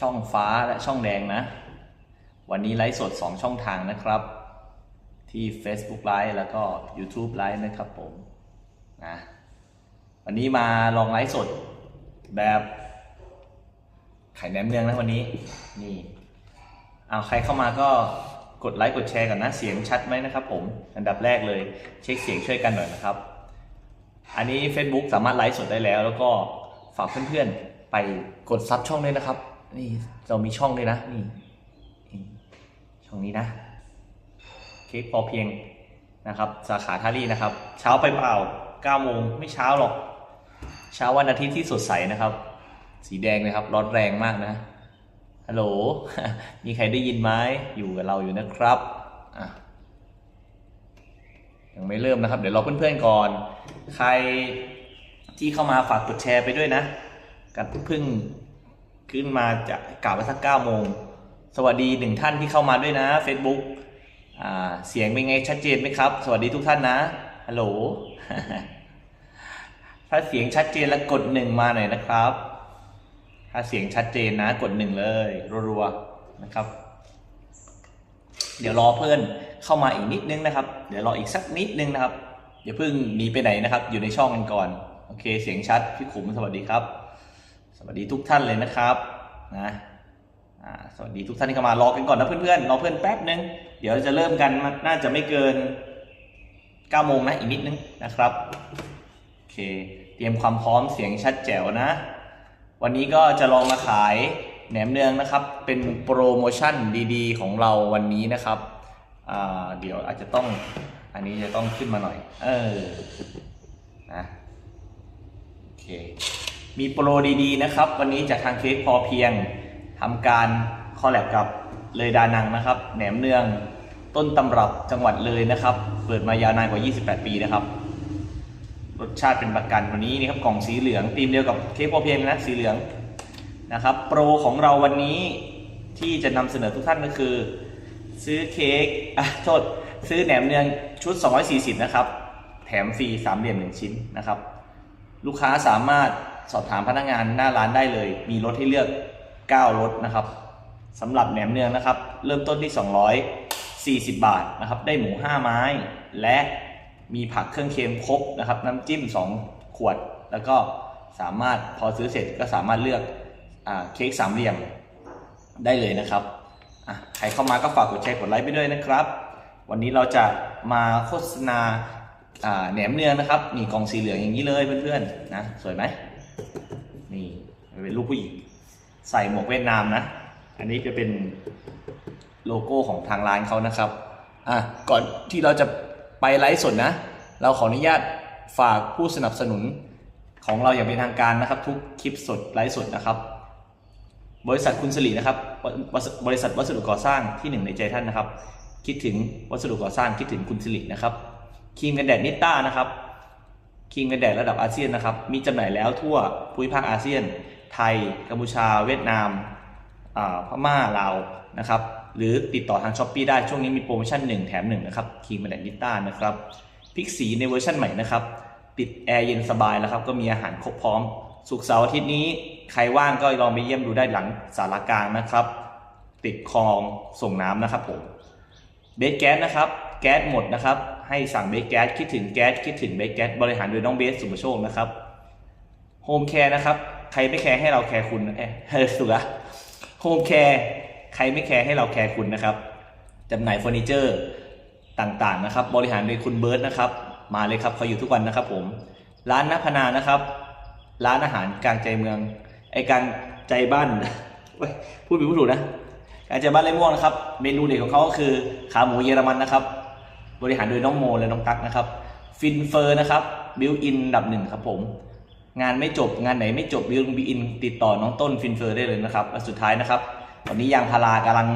ช่องฟ้าและช่องแดงนะ วันนี้ไลฟ์สด 2 ช่องทางนะครับ ที่ Facebook Live แล้วก็ YouTube Live นะครับผมนะวันนี้มาลองไลฟ์สดแบบไข่แหนมเนืองนะวันนี้นี่เอาใครเข้ามาก็กดไลค์กดแชร์กันนะเสียงชัดไหมนะครับผมอันดับแรกเลยเช็คเสียงช่วยกันหน่อยนะครับ อันนี้ Facebook สามารถไลฟ์สดได้แล้ว แล้วก็ฝากเพื่อนๆไปกดซับช่องด้วยนะครับ นี่เรามีช่องด้วยนะนี่ช่องนี้นะเค้กพอเพียงนะครับ สาขาท่ารี่นะครับ เช้าไปเปล่า9โมงไม่เช้าหรอก เช้าวันอาทิตย์ที่สดใสนะครับ สีแดงเลยครับ ร้อนแรงมากนะฮัลโหล มีใครได้ยินไหมอยู่กับเราอยู่นะครับอะยังไม่เริ่มนะครับ เดี๋ยวรอเพื่อนๆก่อน ใครที่เข้ามาฝากกดแชร์ไปด้วยนะ กันเพิ่ง ขึ้นมาจะกล่าวไปสักเก้าโมง สวัสดีหนึ่งท่านที่เข้ามาด้วยนะ Facebook อ่าเสียงเป็นไงชัดเจนไหมครับ สวัสดีทุกท่านนะฮัลโหลถ้าเสียงชัดเจนแล้วกดหนึ่งมาหน่อยนะครับ ถ้าเสียงชัดเจนนะกดหนึ่งเลยรัวๆนะครับ เดี๋ยวรอเพื่อนเข้ามาอีกนิดนึงนะครับ เดี๋ยวรออีกสักนิดนึงนะครับอย่าเพิ่งหนีไปไหนนะครับ อยู่ในช่องกันก่อน โอเค เสียงชัดพี่ขุมสวัสดีครับ วัสดีทุกท่านเลยนะครับนะสวัสดีทุกท่านที่เข้ามารอกันก่อนนะเพื่อนๆรอเพื่อนแป๊บนึง เดี๋ยวจะเริ่มกันมันน่าจะไม่เกิน9โมงนะอีกนิดนึงนะครับโอเค เตรียมความพร้อมเสียงชัดแจ๋วนะ วันนี้ก็จะลองมาขายแหนมเนืองนะครับ เป็นโปรโมชั่นดีๆ ของเราวันนี้นะครับเดี๋ยวอาจจะต้องอันนี้จะต้องขึ้นมาหน่อย เออนะโอเค มีโปรดีๆนะครับ วันนี้จากทางเค้กพอเพียงทำการคอลแลบกับเลยดานังนะครับ แหนมเนืองต้นตำรับจังหวัดเลยนะครับ เปิดมายาวนานกว่า 28 ปีนะครับ รสชาติเป็นประกันวันนี้นี่ครับกล่องสีเหลืองธีมเดียวกับเค้กพอเพียงนะสีเหลืองนะครับ โปรของเราวันนี้ที่จะนำเสนอทุกท่านก็คือ ซื้อเค้กอะโทษซื้อแหนมเนืองชุด 240 นะครับ แถมฟรีสามเหลี่ยมหนึ่งชิ้นนะครับ ลูกค้าสามารถ สอบถามพนักงานหน้าร้านได้เลย มีรถให้เลือก 9 รถนะครับสำหรับแหนมเนืองนะครับ เริ่มต้นที่ 240 บาทนะครับ ได้หมู 5 ไม้ และมีผักเครื่องเค็มครบนะครับ น้ำจิ้ม 2 ขวด แล้วก็สามารถพอซื้อเสร็จก็สามารถเลือกอเค้กสามเหลี่ยมได้เลยนะครับใครเข้ามาก็ฝากกดแชร์กดไลค์ไปด้วยนะครับ วันนี้เราจะมาโฆษณาแหนมเนืองนะครับนี่กล่องสีเหลืองอย่างนี้เลยเพื่อนๆนะสวยไหม นี่เป็นรูปผู้หญิง ใส่หมวกเวียดนามนะ อันนี้จะเป็นโลโก้ของทางร้านเขานะครับ อะ ก่อนที่เราจะไปไลฟ์สดนะ เราขออนุญาตฝากผู้สนับสนุนของเราอย่างเป็นทางการนะครับ ทุกคลิปสดไลฟ์สดนะครับ บริษัทคุณสิรินะครับบริษัทบริษัทวัสดุก่อสร้างที่หนึ่งในใจท่านนะครับ คิดถึงวัสดุก่อสร้างคิดถึงคุณสิรินะครับครีมกันแดดนิต้านะครับ ครีมกันแดดระดับอาเซียนนะครับ มีจำหน่ายแล้วทั่วภูมิภาคอาเซียน ไทย กัมพูชา เวียดนามอ่าพม่า ลาวนะครับ หรือติดต่อทางช้อปปีได้ ช่วงนี้มีโปรโมชั่น 1 แถม 1 นะครับครีมกันแดดนิต้านะครับ พิกสีในเวอร์ชันใหม่นะครับ ติดแอร์เย็นสบายแล้วครับ ก็มีอาหารครบพร้อม สุกเสาร์อาทิตย์นี้ ใครว่างก็ลองไปเยี่ยมดูได้หลังสารากลางนะครับ ติดคลองส่งน้ำนะครับผม เบสแก๊สนะครับ แก๊สหมดนะครับ ให้สั่งเบสแก๊สคิดถึงแก๊สคิดถึงเบสแก๊สบริหารโดยน้องเบสสุภโชคนะครับโฮมแคร์นะครับใครไม่แคร์ให้เราแคร์คุณเอ๊ะเฮ้ยสุดละโฮมแคร์ใครไม่แคร์ให้เราแคร์คุณนะครับจำหน่ายเฟอร์นิเจอร์ต่างๆนะครับ บริหารโดยคุณเบิร์ตนะครับ มาเลยครับเขาอยู่ทุกวันนะครับผม ร้านนพนานะครับ ร้านอาหารกลางใจเมืองไอกลางใจบ้านพูดผิดพูดถูกนะกลารเจบ้านไรม่วงนะครับ เมนูเด็ดของเขาก็คือขาหมูเยอรมันนะครับ บริหารโดยน้องโมและน้องตั๊กนะครับฟินเฟอร์นะครับบิวอินดับหนึ่งครับผมงานไม่จบงานไหนไม่จบบิวอินติดต่อน้องต้นฟินเฟอร์ได้เลยนะครับและสุดท้ายนะครับตอนนี้ยางพารากำลัง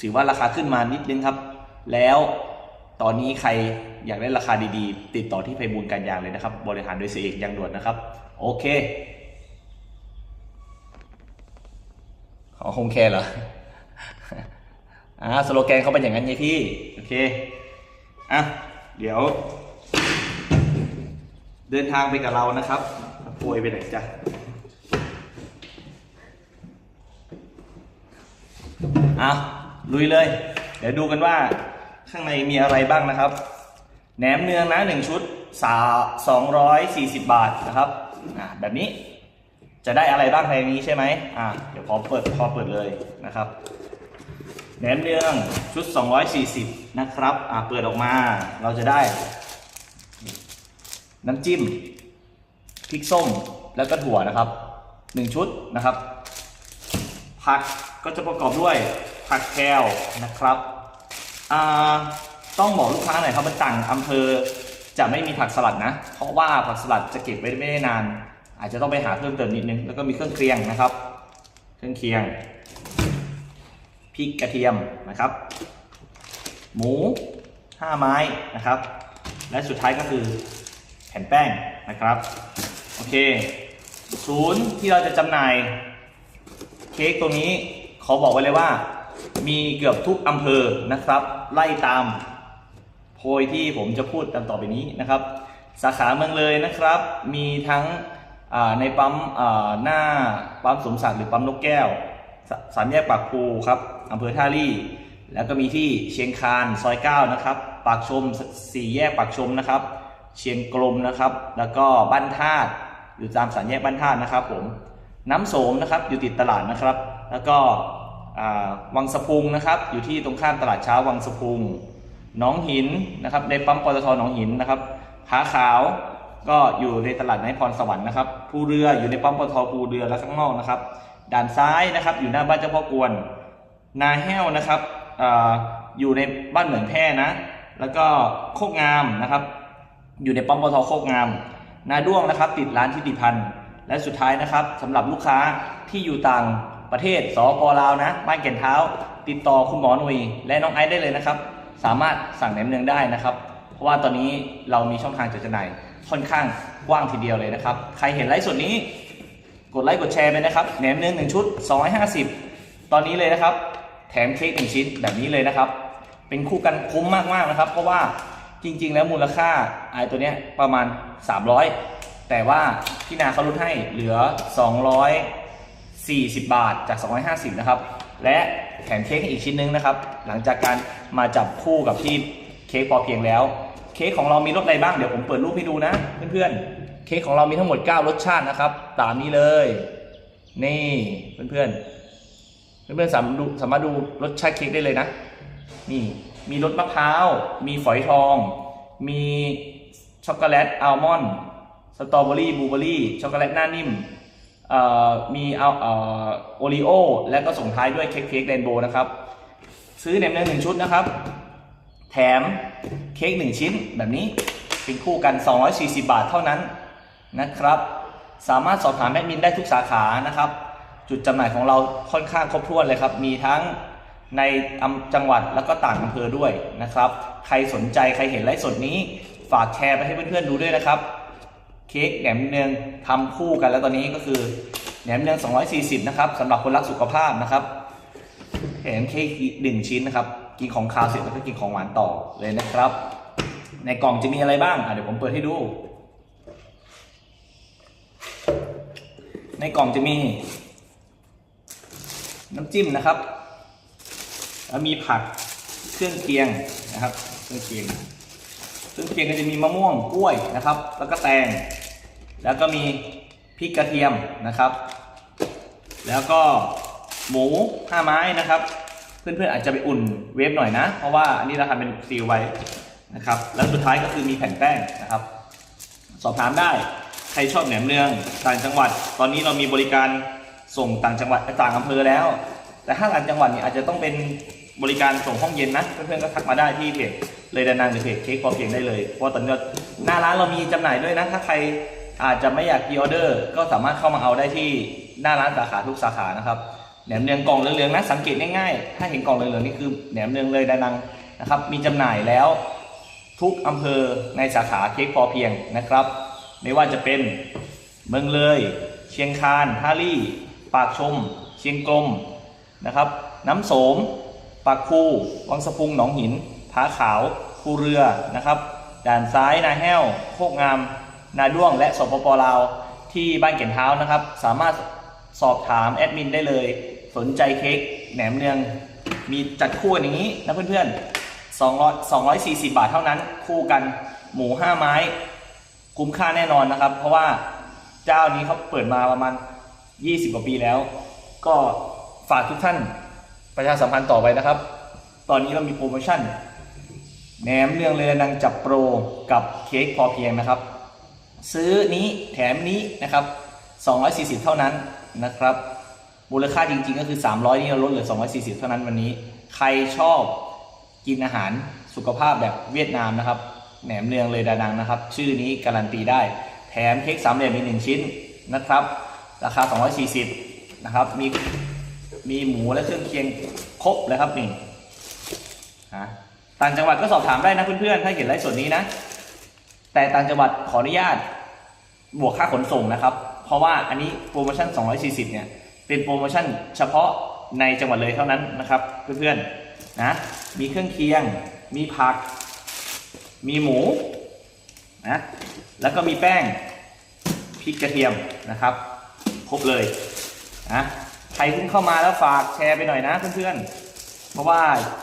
ถือว่าราคาขึ้นมานิดนึงครับ แล้วตอนนี้ใครอยากได้ราคาดีๆ ติดต่อที่ไพบูลการยางเลยนะครับ บริหารโดยเสียเอกยางด่วนนะครับ โอเค ขอโฮมแคร์เหรออ่าสโลแกนเขาเป็นอย่างนั้นไงพี่ โอเค อะเดี๋ยว เดินทางไปกับเรานะครับป่วยไปไหนจ้ะอะลุยเลย เดี๋ยวดูกันว่าข้างในมีอะไรบ้างนะครับ แหนมเนืองนะหนึ่งชุดสาสองร้อยสี่สิบบาทนะครับอะแบบนี้จะได้อะไรบ้างในนี้ใช่ไหมอะเดี๋ยวพอเปิดพอเปิดเลยนะครับ แหนมเนืองชุด 240 นะครับ อะเปิดออกมาเราจะได้ น้ำจิ้มพริกส้มแล้วก็ถั่วนะครับหนึ่งชุดนะครับ ผักก็จะประกอบด้วยผักแคลนะครับอ่าต้องบอกลูกค้าหน่อยครับมันต่างอำเภอจะไม่มีผักสลัดนะ เพราะว่าผักสลัดจะเก็บไว้ไม่ได้นาน อาจจะต้องไปหาเพิ่มเติมนิดนึง แล้วก็มีเครื่องเคียงนะครับ เครื่องเคียง พริกกระเทียมนะครับ หมูห้าไม้นะครับ และสุดท้ายก็คือแผ่นแป้งนะครับ โอเค ศูนย์ที่เราจะจำหน่ายเค้กตัวนี้ขอบอกไว้เลยว่า มีเกือบทุกอำเภอนะครับ ไล่ตามโพยที่ผมจะพูดตามต่อไปนี้นะครับ สาขาเมืองเลยนะครับ มีทั้งในปั๊มหน้าปั๊มสมศักดิ์หรือปั๊มนกแก้ว สามแยกปากภูครับอำเภอท่าลี่ แล้วก็มีที่เชียงคานซอย9นะครับปากชมสี่แยกปากชมนะครับ เชียงกลมนะครับ แล้วก็บ้านธาตุอยู่ตามสามแยกบ้านธาตุนะครับ ผมน้ำโสมนะครับอยู่ติดตลาดนะครับ แล้วก็วังสะพุงนะครับ อยู่ที่ตรงข้ามตลาดเช้าวังสะพุงหนองหินนะครับ ในปั๊มปตทหนองหินนะครับผาขาวก็อยู่ในตลาดในพรสวรรค์นะครับภูเรืออยู่ในปั๊มปตทภูเรือและข้างนอกนะครับ ด่านซ้ายนะครับ อยู่หน้าบ้านเจ้าพ่อกวน นาแห้วนะครับออยู่ในบ้านเหมืองแพร่นะ แล้วก็โคกงามนะครับ อยู่ในปั๊มปตทโคกงาม นาด้วงนะครับ ติดร้านทิติพันธ์และสุดท้ายนะครับสำหรับลูกค้าที่อยู่ต่างประเทศสปลาวนะ บ้านแก่นเท้า ติดต่อคุณหมอหนุ่ยและน้องไอซ์ได้เลยนะครับ สามารถสั่งแหนมเนืองได้นะครับ เพราะว่าตอนนี้เรามีช่องทางจัดจำหน่ายค่อนข้างกว้างทีเดียวเลยนะครับ ใครเห็นไลฟ์สดนี้ กดไลค์กดแชร์ไปนะครับแหนมเนื้อหนึ่งชุด 250 ตอนนี้เลยนะครับ แถมเค้กหนึ่งชิ้นแบบนี้เลยนะครับ เป็นคู่กันคุ้มมากๆนะครับ เพราะว่าจริง ๆ แล้วมูลค่าไอ้ตัวเนี้ยประมาณ 300 แต่ว่าพี่นาเขาลดให้เหลือ 240 บาทจาก 250 นะครับ และแถมเค้กอีกชิ้นนึงนะครับ หลังจากการมาจับคู่กับที่เค้กพอเพียงแล้ว เค้กของเรามีรสอะไรบ้างเดี๋ยวผมเปิดรูปให้ดูนะเพื่อนๆ เค้กของเรามีทั้งหมด 9 รสชาตินะครับ ตามนี้เลย นี่เพื่อนๆเพื่อนๆสามารถดูสามารถดูรสชาติเค้กได้เลยนะ นี่มีรสมะพร้าว มีฝอยทอง มีช็อกโกแลตอัลมอนด์สตรอเบอรี่บลูเบอรี่ช็อกโกแลตหน้านิ่มมีเอาเออโอรีโอและก็ส่งท้ายด้วยเค้กเค้กเรนโบว์นะครับ ซื้อแหนมเนอหนึ่งชุดนะครับ แถมเค้กหนึ่งชิ้นแบบนี้เป็นคู่กัน 240 บาทเท่านั้น นะครับ สามารถสอบถามแอดมินได้ทุกสาขานะครับ จุดจำหน่ายของเราค่อนข้างครบถ้วนเลยครับ มีทั้งในอำจังหวัดแล้วก็ต่างอำเภอด้วยนะครับ ใครสนใจใครเห็นไลฟ์สดนี้ ฝากแชร์ไปให้เพื่อนๆดูด้วยนะครับ เค้กแหนมเนืองทำคู่กันแล้วตอนนี้ก็คือแหนมเนือง 240 นะครับสำหรับคนรักสุขภาพนะครับแถมเค้กหนึ่งชิ้นนะครับ กินของคาวเสร็จแล้วก็กินของหวานต่อเลยนะครับ ในกล่องจะมีอะไรบ้างเดี๋ยวผมเปิดให้ดู ในกล่องจะมี น้ำจิ้มนะครับ แล้วมีผักเครื่องเคียงนะครับ เครื่องเคียงเครื่องเคียงก็จะมีมะม่วงกล้วยนะครับ แล้วก็แตงแล้วก็มีพริกกระเทียมนะครับ แล้วก็หมูห้าไม้นะครับ เพื่อนๆอาจจะไปอุ่นเวฟหน่อยนะ เพราะว่าอันนี้เราทำเป็นซีลไว้นะครับ แล้วสุดท้ายก็คือมีแผ่นแป้งนะครับ สอบถามได้ ครชอบแหนมเนืองต่างจังหวัด ตอนนี้เรามีบริการส่งต่างจังหวัดต่างอำเภอแล้ว แต่ถ้าต่างจังหวัดเนี่ยอาจจะต้องเป็นบริการส่งห้องเย็นนะเพื่อนๆก็ทักมาได้ที่เพจเลยดานังหรือเพจเค้กพอเพียงได้เลยเพราะตอนนี้หน้าร้านเรามีจำหน่ายด้วยนะถ้าใครอาจจะไม่อยากพีออเดอร์ ก็สามารถเข้ามาเอาได้ที่หน้าร้านสาขาทุกสาขานะครับแหนมเนืองกล่องเหลืองๆนะสังเกตง่ายๆถ้าเห็นกล่องเหลืองๆนี่คือแหนมเนืองเลยดานังนะครับ มีจำหน่ายแล้วทุกอำเภอในสาขาเค้กพอเพียงนะครับ ไม่ว่าจะเป็นเมืองเลย เชียงคานท่าลี่ ปากชม เชียงกลมนะครับ น้ำโสม ปากคูวังสะพุงหนองหินผาขาวภูเรือนะครับด่านซ้ายนาแห้ว โคกงาม นาด้วงและสปปลาวที่บ้านเก่นเท้านะครับ สามารถสอบถามแอดมินได้เลย สนใจเค้กแหนมเนือง มีจัดคู่กันอย่างนี้นะเพื่อนๆ2 2 4 0 บาทเท่านั้น คู่กันหมู 5 ไม้ คุ้มค่าแน่นอนนะครับ เพราะว่าเจ้านี้เขาเปิดมาประมาณ 20 กว่าปีแล้ว ก็ฝากทุกท่านประชาสัมพันธ์ต่อไปนะครับ ตอนนี้เรามีโปรโมชั่นแหนมเนืองเลยนังจับโปรกับเค้กพอเพียงนะครับ ซื้อนี้แถมนี้นะครับ 240 เท่านั้นนะครับมูลค่าจริงๆก็คือ 300 นี่เราลดเหลือ 240 เท่านั้นวันนี้ ใครชอบกินอาหารสุขภาพแบบเวียดนามนะครับ แหนมเนืองเลยดานังนะครับ ชื่อนี้การันตีได้ แถมเค้กสามเหลี่ยมมีกหนึ่งชิ้นนะครับ ราคา 240 นะครับ มีมีหมูและเครื่องเคียงครบเลยครับนี่ฮะต่างจังหวัดก็สอบถามได้นะเพื่อนๆ ถ้าเห็นไลฟ์สดนี้นะ แต่ต่างจังหวัดขออนุญาตบวกค่าขนส่งนะครับ เพราะว่าอันนี้โปรโมชั่น 240 เนี่ย เป็นโปรโมชั่นเฉพาะในจังหวัดเลยเท่านั้นนะครับ เพื่อนๆ นะ มีเครื่องเคียง มีผัก มีหมูนะแล้วก็มีแป้งพริกกระเทียมนะครับ ครบเลยนะใครเพิ่งเข้ามาแล้วฝากแชร์ไปหน่อยนะเพื่อนๆ เพราะว่า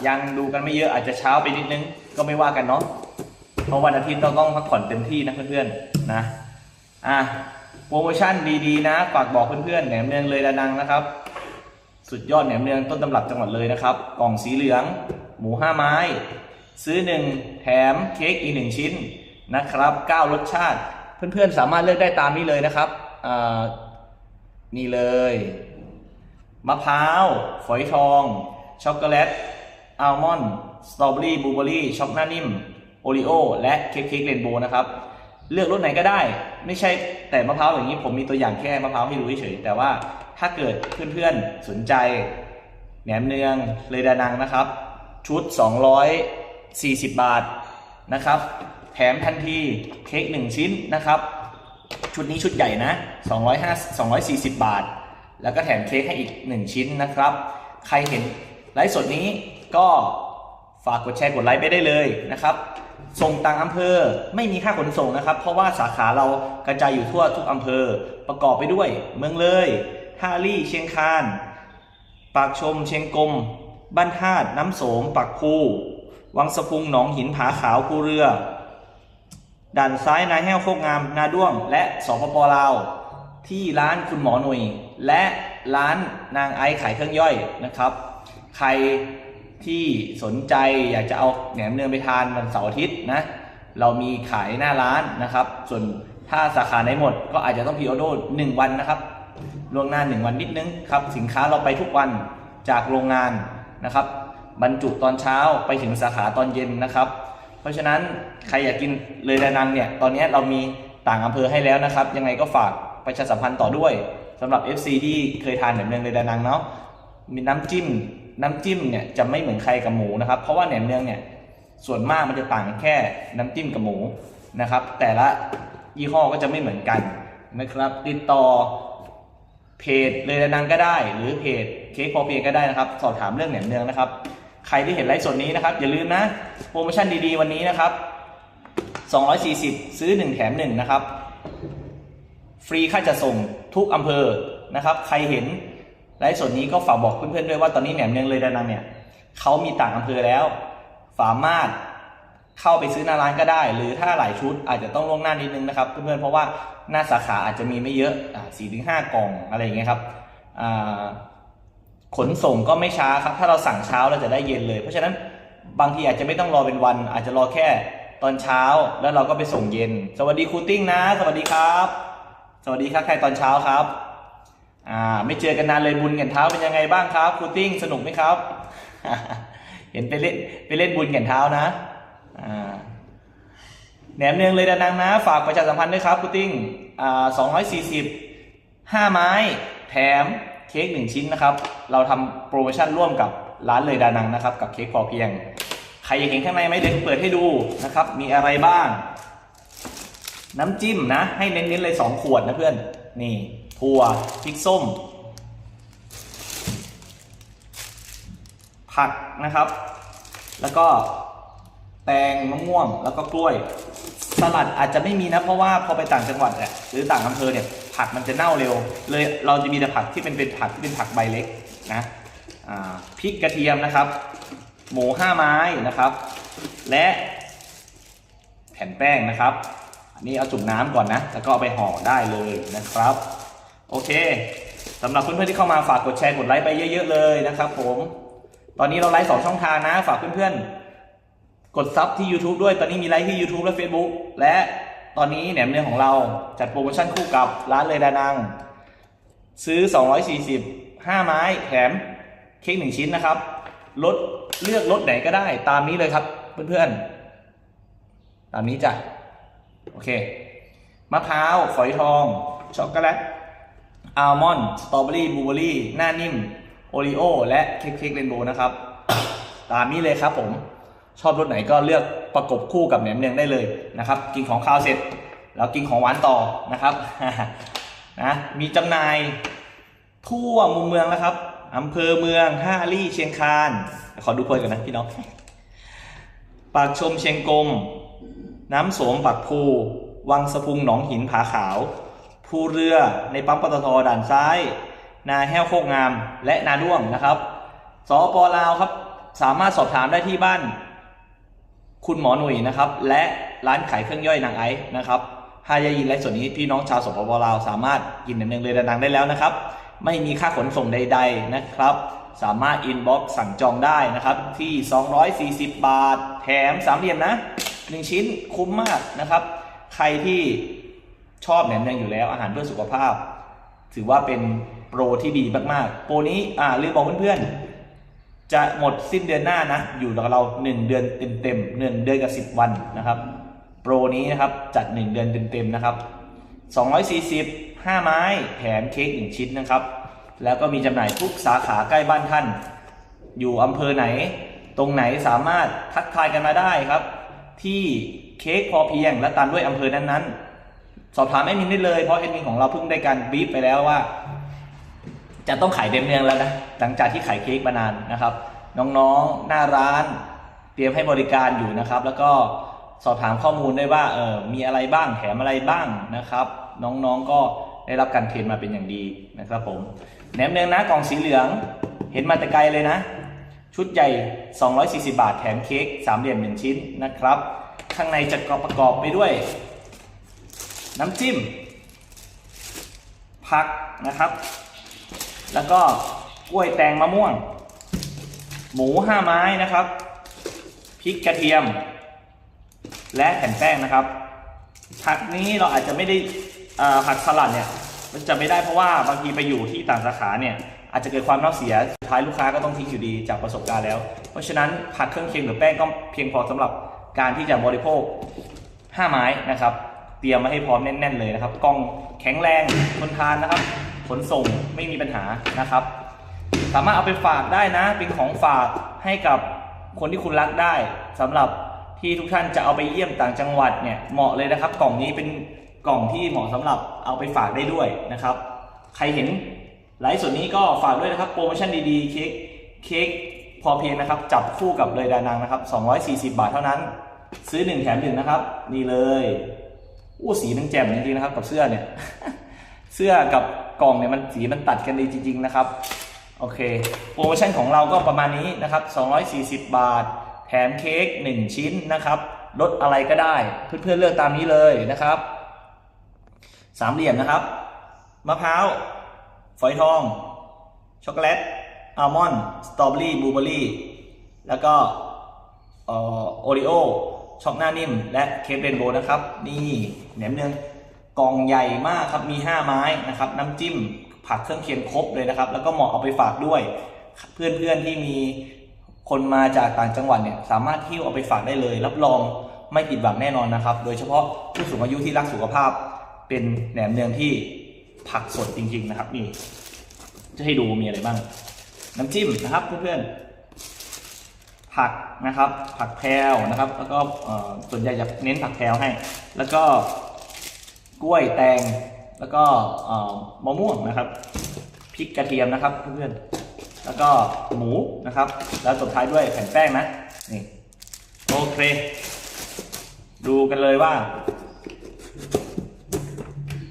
ยังดูกันไม่เยอะอาจจะเช้าไปนิดนึงก็ไม่ว่ากันเนาะเพราะวันอาทิตย์เราต้องพักผ่อนเต็มที่นะเพื่อนๆนะอะโปรโมชั่นดีๆนะฝากบอกเพื่อนๆแหนมเนืองเลยดานังนะครับ สุดยอดแหนมเนืองต้นตำรับจังหวัดเลยนะครับ กล่องสีเหลือง หมูห้าไม้ ซื้อหนึ่งแถมเค้กอีกหนึ่งชิ้นนะครับเก้ารสชาติ เพื่อนๆ สามารถเลือกได้ตามนี้เลยนะครับ นี่เลย มะพร้าว ฝอยทอง ช็อกโกแลต อัลมอนด์ สตรอเบอรี่ บลูเบอรี่ ช็อกหน้านิ่ม โอริโอ และเค้กเค้กเรนโบว์นะครับ เลือกรสไหนก็ได้ ไม่ใช่แต่มะพร้าวอย่างนี้ ผมมีตัวอย่างแค่มะพร้าวให้ดูเฉยแต่ว่าถ้าเกิดเพื่อนๆ สนใจ แหนมเนือง เลยดานังนะครับ ชุด 40 บาทนะครับ แถมทันทีเค้ก1 ชิ้นนะครับ ชุดนี้ชุดใหญ่นะ205 240 บาท แล้วก็แถมเค้กให้อีก 1 ชิ้นนะครับ ใครเห็นไลฟ์สดนี้ก็ฝากกดแชร์กดไลค์ไปได้เลยนะครับ ส่งต่างอำเภอไม่มีค่าขนส่งนะครับ เพราะว่าสาขาเรากระจายอยู่ทั่วทุกอำเภอประกอบไปด้วย เมืองเลยท่าลี่เชียงคาน ปากชมเชียงกงบ้านธาตุน้ำโสมปากภู วังสะพุงหนองหินผาขาวภูเรือ ด่านซ้ายนาแห้วโคกงาม นาด้วง และสปปลาว ที่ร้านคุณหมอหนุ่ยและร้านนางไอซ์ขายเครื่องย่อยนะครับ ใครที่สนใจอยากจะเอาแหนมเนืองไปทานวันเสาร์อาทิตย์นะ เรามีขายหน้าร้านนะครับ ส่วนถ้าสาขาไหนหมด ก็อาจจะต้องพิออโดหนึ่งวันนะครับล่วงหน้าหนึ่งวันนิดนึงครับ สินค้าเราไปทุกวันจากโรงงานนะครับ บรรจุตอนเช้าไปถึงสาขาตอนเย็นนะครับ เพราะฉะนั้นใครอยากกินเลยดานังเนี่ยตอนนี้เรามีต่างอำเภอให้แล้วนะครับ ยังไงก็ฝากประชาสัมพันธ์ต่อด้วยสำหรับ FC ที่เคยทานแหนมเนืองเลยดานังเนาะมีน้ำจิ้ม น้ำจิ้มเนี่ยจะไม่เหมือนใครกับหมูนะครับ เพราะว่าแหนมเนืองเนี่ยส่วนมากมันจะต่างแค่น้ำจิ้มกับหมูนะครับ แต่ละยี่ห้อก็จะไม่เหมือนกันนะครับ ติดต่อเพจเลยดังก็ได้ หรือเพจเค้กพอเพียงก็ได้นะครับ สอบถามเรื่องแหนมเนืองนะครับ รที่เห็นไลฟ์สดนี้นะครับ อย่าลืมนะ โปรโมชั่นดีๆ วันนี้นะครับ 240 ซื้อ 1 แถม 1 นะครับ ฟรีค่าจะส่งทุกอำเภอนะครับ ใครเห็นไลฟ์สดนี้ก็ฝากบอกเพื่อนๆด้วยว่าตอนนี้แหนมเนืองเลยดานังเนี่ยเขามีต่างอำเภอแล้ว สามารถเข้าไปซื้อหน้าร้านก็ได้ หรือถ้าหลายชุดอาจจะต้องล่วงหน้านิดนึงนะครับเพื่อนๆเพราะว่าหน้าสาขาอาจจะมีไม่เยอะสี่ถึงห้ากล่องอะไรอย่างเงี้ยครับอ่า ขนส่งก็ไม่ช้าครับ ถ้าเราสั่งเช้าเราจะได้เย็นเลย เพราะฉะนั้นบางทีอาจจะไม่ต้องรอเป็นวัน อาจจะรอแค่ตอนเช้าแล้วเราก็ไปส่งเย็น สวัสดีครูติ้งนะ สวัสดีครับ สวัสดีครับใครตอนเช้าครับอ่าไม่เจอกันนานเลยบุญกันเท้าเป็นยังไงบ้างครับครูติ้งสนุกไหมครับ เห็นไปเล่นไปเล่นบุญกันเท้านะอ่าแหนมเนืองเลยดานังนะ ฝากประชาสัมพันธ์ด้วยครับครูติ้งอ่าสองร้อยสี่สิบห้าไม้ แถม ค้กหนึ่งชิ้นนะครับ เราทำโปรโมชั่นร่วมกับร้านเลยดานังนะครับ กับเค้กพอเพียง ใครอยากเห็นข้างในไหมเดี๋ยวเปิดให้ดูนะครับ มีอะไรบ้าง น้ำจิ้มนะ ให้เน้นๆเลย 2 ขวดนะเพื่อน นี่ถั่วพริกส้ม ผักนะครับ แล้วก็แตงมะม่วงแล้วก็กล้วย สลัดอาจจะไม่มีนะเพราะว่าพอไปต่างจังหวัดเนี่ยหรือต่างอำเภอเนี่ย ผักมันจะเน่าเร็ว เลยเราจะมีแต่ผักที่เป็นเป็นผักที่เป็นผักใบเล็กนะพริกกระเทียมนะครับ หมูห้าไม้นะครับ และแผ่นแป้งนะครับ อันนี้เอาจุ่มน้ำก่อนนะ แล้วก็เอาไปห่อได้เลยนะครับ โอเคสำหรับเพื่อนๆที่เข้ามาฝากกดแชร์กดไลค์ไปเยอะๆเลยนะครับ ผม ตอนนี้เราไลฟ์สองช่องทางนะ ฝากเพื่อนๆกดซับที่ YouTube ด้วย ตอนนี้มีไลฟ์ที่ YouTube และ Facebook และ ตอนนี้แหนมเนืองของเราจัดโปรโมชั่นคู่กับร้านเลยดานัง ซื้อ 240 5 ไม้แถมเค้กหนึ่งชิ้นนะครับลดเลือกลดไหนก็ได้ตามนี้เลยครับ เพื่อนๆ ตามนี้จ้ะ โอเค มะพร้าว ฝอยทอง ช็อกโกแลตอัลมอนด์สตรอเบอรี่บลูเบอรี่ หน้านิ่ม โอรีโอ และเค้กเค้กเรนโบว์นะครับ ตามนี้เลยครับผม ชอบรสไหนก็เลือก ประกบคู่กับแหนมเนืองได้เลยนะครับ กินของคาวเสร็จแล้วกินของหวานต่อนะครับนะมีจำหน่ายทั่วมุมเมืองนะครับอำเภอเมืองห้าลี่เชียงคาน ขอดูโพยกันนะพี่น้องปากชมเชียงกงน้ำโสมปากภู วังสะพุงหนองหินผาขาว ภูเรือในปั๊มปตทด่านซ้าย นาแห้วโคกงามและนาด้วงนะครับสปลาวครับ สามารถสอบถามได้ที่บ้าน คุณหมอหนุ่ยนะครับ และร้านขายเครื่องย่อยนางไอซ์นะครับหายายินและส่วนนี้พี่น้องชาวสปปลาวสามารถกินน้ำเนืองเลยดังได้แล้วนะครับ ไม่มีค่าขนส่งใด ๆนะครับ สามารถอินบ็อกซ์สั่งจองได้นะครับ ที่ 240 บาท แถมสามเหลี่ยมนะ 1 ชิ้นคุ้มมากนะครับ ใครที่ชอบแหนมเนืองอยู่แล้วอาหารเพื่อสุขภาพ ถือว่าเป็นโปรที่ดีมากๆ โปรนี้อ่าลืมบอกเพื่อนๆ จะหมดสิ้นเดือนหน้านะ อยู่กับเรา 1 เดือนเต็มๆหนึ่งเดือนกับ 10 วันนะครับ โปรนี้นะครับ จัด 1 เดือนเต็มๆนะครับ 240 5 ไม้แถมเค้ก1ชิ้นนะครับ แล้วก็มีจำหน่ายทุกสาขาใกล้บ้านท่าน อยู่อำเภอไหน ตรงไหนสามารถทักทายกันมาได้ครับ ที่เค้กพอเพียงและตามด้วยอำเภอนั้นๆ สอบถามแอดมินได้เลยเพราะแอดมินของเราเพิ่งได้การบีฟไปแล้วว่า จะต้องขายเต็มเนืองแล้วนะหลังจากที่ขายเค้กมานานนะครับ น้องๆหน้าร้าน เตรียมให้บริการอยู่นะครับ แล้วก็สอบถามข้อมูลได้ว่าเออมีอะไรบ้างแถมอะไรบ้างนะครับ น้องๆก็ได้รับการเทรนมาเป็นอย่างดีนะครับผมแหนมเนืองนะกล่องสีเหลืองเห็นมาแต่ไกลเลยนะ ชุดใหญ่ 240 บาทแถมเค้กสามเหลี่ยมหนึ่งชิ้นนะครับ ข้างในจะประกอบไปด้วย น้ำจิ้ม ผักนะครับ แล้วก็กล้วยแตงมะม่วง หมูห้าไม้นะครับพริกกระเทียม และแผ่นแป้งนะครับ ผักนี้เราอาจจะไม่ได้อ่าผักสลัดเนี่ยมันจะไม่ได้เพราะว่าบางทีไปอยู่ที่ต่างสาขาเนี่ยอาจจะเกิดความเน่าเสียสุดท้ายลูกค้าก็ต้องทิ้งอยู่ดีจากประสบการณ์แล้ว เพราะฉะนั้นผักเครื่องเคียงหรือแป้งก็เพียงพอสำหรับการที่จะบริโภค 5 ไม้นะครับ เตรียมมาให้พร้อมแน่น ๆ เลยนะครับกล้องแข็งแรงทนทานนะครับ ขนส่งไม่มีปัญหานะครับ สามารถเอาไปฝากได้นะ เป็นของฝากให้กับคนที่คุณรักได้สำหรับที่ทุกท่านจะเอาไปเยี่ยมต่างจังหวัดเนี่ยเหมาะเลยนะครับ กล่องนี้เป็นกล่องที่เหมาะสำหรับเอาไปฝากได้ด้วยนะครับ ใครเห็นไลฟ์ส่วนนี้ก็ฝากด้วยนะครับโปรโมชั่นดีๆเค้กเค้กพอเพียงนะครับ จับคู่กับเลยดานังนะครับ 240 บาทเท่านั้น ซื้อ 1 แถม1นะครับ นี่เลยอู้สีมันแจ่มจริงๆนะครับ กับเสื้อเนี่ย เสื้อกับ กล่องเนี่ยมันสีมันตัดกันดีจริง ๆ นะครับ โอเค โปรโมชั่นของเราก็ประมาณนี้นะครับ 240 บาท แถมเค้ก1 ชิ้นนะครับ ลดอะไรก็ได้ เพื่อนๆเลือกตามนี้เลยนะครับ สามเหลี่ยมนะครับ มะพร้าว ฝอยทอง ช็อกโกแลต อัลมอนด์ สตรอเบอรี่ บลูเบอรี่ แล้วก็โอริโอช็อกหน้านิ่ม และเค้กเรนโบว์นะครับ นี่แหนมเนือง กล่องใหญ่มากครับมี 5 ไม้นะครับน้ำจิ้มผักเครื่องเคียงครบเลยนะครับ แล้วก็เหมาะเอาไปฝากด้วย เพื่อนๆที่มีคนมาจากต่างจังหวัดเนี่ยสามารถหิ้วเอาไปฝากได้เลย รับรองไม่ผิดหวังแน่นอนนะครับ โดยเฉพาะผู้สูงอายุที่รักสุขภาพเป็นแหนมเนืองที่ผักสดจริง ๆ นะครับนี่จะให้ดูมีอะไรบ้าง น้ำจิ้มนะครับเพื่อนๆผักนะครับ ผักแพรวนะครับ แล้วก็ส่วนใหญ่จะเน้นผักแพรวให้ แล้วก็ กล้วยแตง แล้วก็มะม่วงนะครับพริกกระเทียมนะครับเพื่อนๆแล้วก็หมูนะครับ แล้วสุดท้ายด้วยแผ่นแป้งนะนี่โอเค ดูกันเลยว่า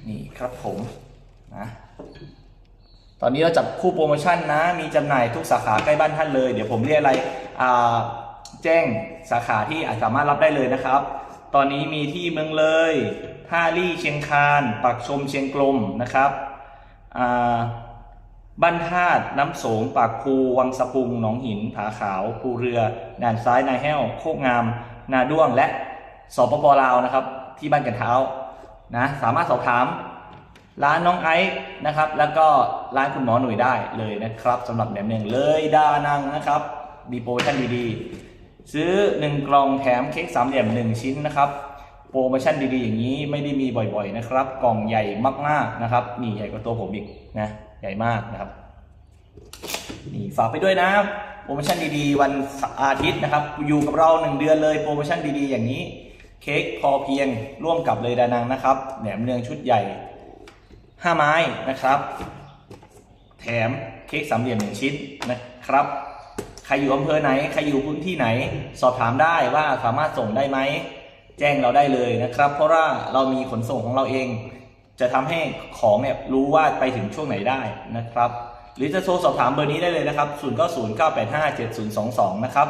นี่ครับผมนะตอนนี้เราจับคู่โปรโมชั่นนะ มีจำหน่ายทุกสาขาใกล้บ้านท่านเลย เดี๋ยวผมเรียกอะไรแจ้งสาขาที่อาจสามารถรับได้เลยนะครับ ตอนนี้มีที่เมืองเลย ท่าลี่เชียงคานปักชมเชียงกลมนะครับบ้านธาตุน้ำโสงปากภูวังสะพุงหนองหิน ผาขาวภูเรือด่านซ้ายนาแห้ว โคกงาม นาด้วงและสปปลาวนะครับ ที่บ้านกันเท้านะสามารถสอบถามร้านน้องไอซ์นะครับ แล้วก็ร้านคุณหมอหนุ่ยได้เลยนะครับสำหรับแหนมเนืองเลยดานังนะครับมีโปรโมชั่นดีๆ ซื้อ 1 กล่องแถมเค้กสามเหลี่ยม 1 ชิ้นนะครับ โปรโมชั่นดีๆอย่างนี้ไม่ได้มีบ่อยๆนะครับ กล่องใหญ่มากๆนะครับ นี่ใหญ่กว่าตัวผมอีกนะใหญ่มากนะครับ นี่ฝากไปด้วยนะโปรโมชั่นดีๆ วันอาทิตย์นะครับ อยู่กับเรา1เดือนเลยโปรโมชั่นดีๆ อย่างนี้ เค้กพอเพียงร่วมกับเลยดานังนะครับแหนมเนืองชุดใหญ่ 5 ไม้นะครับ แถมเค้กสามเหลี่ยมหนึ่งชิ้นนะครับใครอยู่อำเภอไหน ใครอยู่พื้นที่ไหน สอบถามได้ว่าสามารถส่งได้ไหม แจ้งเราได้เลยนะครับ เพราะว่าเรามีขนส่งของเราเอง จะทำให้ของเนี่ยรู้ว่าไปถึงช่วงไหนได้นะครับ หรือจะโทรสอบถามเบอร์นี้ได้เลยนะครับ 0 9 0 9 8 5 7 0 2 2 นะครับ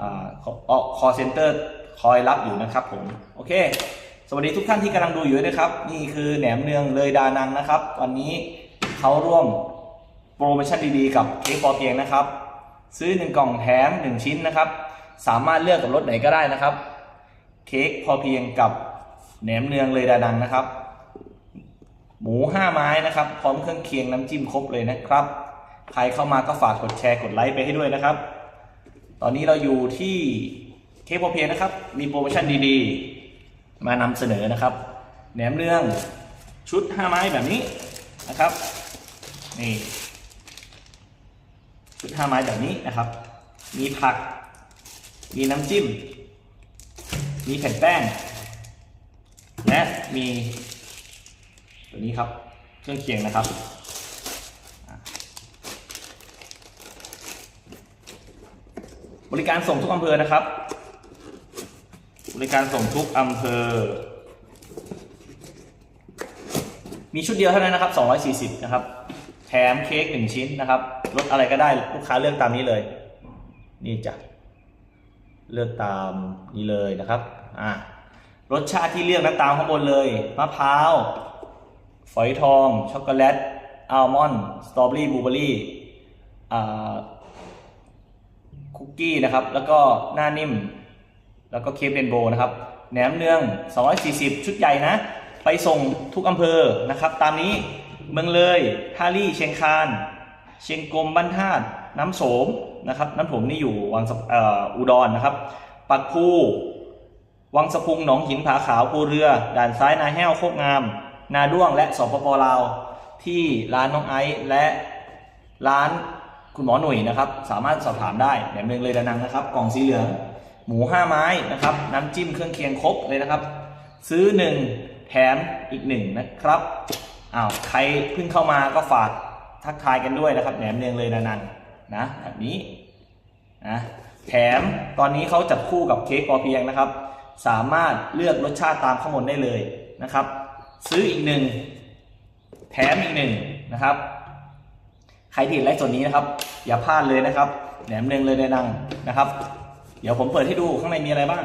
อ่าคอเซ็นเตอร์คอยรับอยู่นะครับผม โอเค สวัสดีทุกท่านที่กำลังดูอยู่นะครับ นี่คือแหนมเนืองเลยดานังนะครับ วันนี้เขาร่วมโปรโมชั่นดีๆ กับเค้กพอเพียงนะครับ ซื้อ 1 กล่องแถม 1 ชิ้นนะครับ สามารถเลือกกับรสไหนก็ได้นะครับ เค้กพอเพียงกับแหนมเนืองเลยดานังนะครับ หมู5ไม้นะครับ พร้อมเครื่องเคียงน้ำจิ้มครบเลยนะครับ ใครเข้ามาก็ฝากกดแชร์กดไลค์ไปให้ด้วยนะครับ ตอนนี้เราอยู่ที่เค้กพอเพียงนะครับ มีโปรโมชั่นดีๆ มานำเสนอนะครับ แหนมเนืองชุด5ไม้แบบนี้นะครับนี่ชุด5ไม้แบบนี้นะครับ มีผัก มีน้ำจิ้ม มีแผ่นแป้ง และมีตัวนี้ครับ เครื่องเคียงนะครับ บริการส่งทุกอำเภอนะครับ บริการส่งทุกอำเภอ มีชุดเดียวเท่านั้นนะครับ 240 นะครับ แถมเค้กหนึ่งชิ้นนะครับรสอะไรก็ได้ลูกค้าเลือกตามนี้เลย นี่จ้ะ เลือกตามนี้เลยนะครับอ่ารสชาติที่เลือกนะตามข้างบนเลยมะพร้าวฝอยทอง ช็อกโกแลตอัลมอนด์สตรอเบอรี่บลูเบอรี่คุกกี้นะครับ แล้วก็หน้านิ่ม แล้วก็เค้กเรนโบว์นะครับแหนมเนือง 240 ชุดใหญ่นะ ไปส่งทุกอำเภอนะครับ ตามนี้เมืองเลยท่าลี่ เชียงคาน เชียงกลมบ้านธาตุ น้ำโสมนะครับน้ำโสมนี่อยู่วังสอ,อุดรนะครับ ปักภูวังสะพุงหนองหินผาขาวภูเรือ ด่านซ้ายนาแห้วโคกงาม นาด้วงและสปปลาว ที่ร้านน้องไอซ์และร้านคุณหมอหนุ่ยนะครับ สามารถสอบถามได้แหนมเนืองเลยดานังนะครับ กล่องสีเหลือง หมูห้าไม้นะครับ น้ำจิ้มเครื่องเคียงครบเลยนะครับ ซื้อหนึ่งแถมอีกหนึ่งนะครับอ้าวใครเพิ่งเข้ามาก็ฝากทักทายกันด้วยนะครับแหนมเนืองเลยดานัง นะแบบนี้นะแถมตอนนี้เขาจับคู่กับเค้กพอเพียงนะครับ สามารถเลือกรสชาติตามข้างบนได้เลยนะครับ ซื้ออีกหนึ่งแถมอีกหนึ่งนะครับ ใครที่ไลฟ์สดนี้นะครับ อย่าพลาดเลยนะครับแหนมเนืองเลยในนังนะครับ เดี๋ยวผมเปิดให้ดูข้างในมีอะไรบ้าง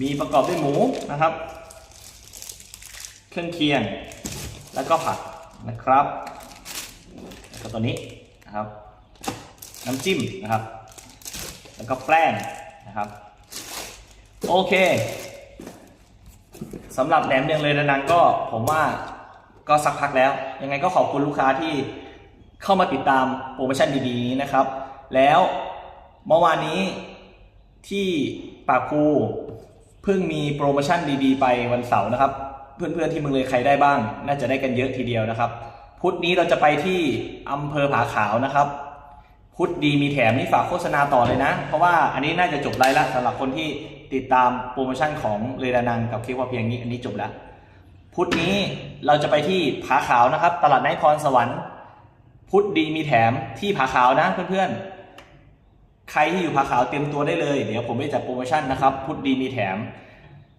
มีประกอบด้วยหมูนะครับ เครื่องเคียงแล้วก็ผักนะครับ แล้วก็ตัวนี้นะครับ น้ำจิ้มนะครับ แล้วก็แป้งนะครับ โอเคสำหรับแหนมเนืองเลยนังก็ผมว่าก็สักพักแล้ว ยังไงก็ขอบคุณลูกค้าที่เข้ามาติดตามโปรโมชั่นดีๆนี้นะครับ แล้วเมื่อวานนี้ที่ปากคูเพิ่งมีโปรโมชั่นดีๆ ไปวันเสาร์นะครับ เพื่อนๆที่มึงเลยใครได้บ้าง น่าจะได้กันเยอะทีเดียวนะครับ พุธนี้เราจะไปที่อำเภอผาขาวนะครับ พุธดีมีแถมนี่ฝากโฆษณาต่อเลยนะ เพราะว่าอันนี้น่าจะจบไลฟ์แล้วสำหรับคนที่ติดตามโปรโมชั่นของเรดานังกับเค้กว่าเพียงนี้อันนี้จบแล้วพุธนี้เราจะไปที่ผาขาวนะครับ ตลาดไนท์พรสวรรค์ พุธดีมีแถมที่ผาขาวนะเพื่อนๆ ใครที่อยู่ผาขาวเตรียมตัวได้เลย เดี๋ยวผมไปจัดโปรโมชั่นนะครับ พุธดีมีแถม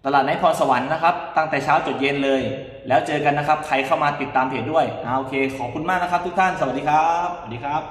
ตลาดไนท์พรสวรรค์นะครับ ตั้งแต่เช้าจดเย็นเลย แล้วเจอกันนะครับ ใครเข้ามาติดตามเพจด้วยอ่าโอเค ขอบคุณมากนะครับ ทุกท่าน สวัสดีครับ สวัสดีครับ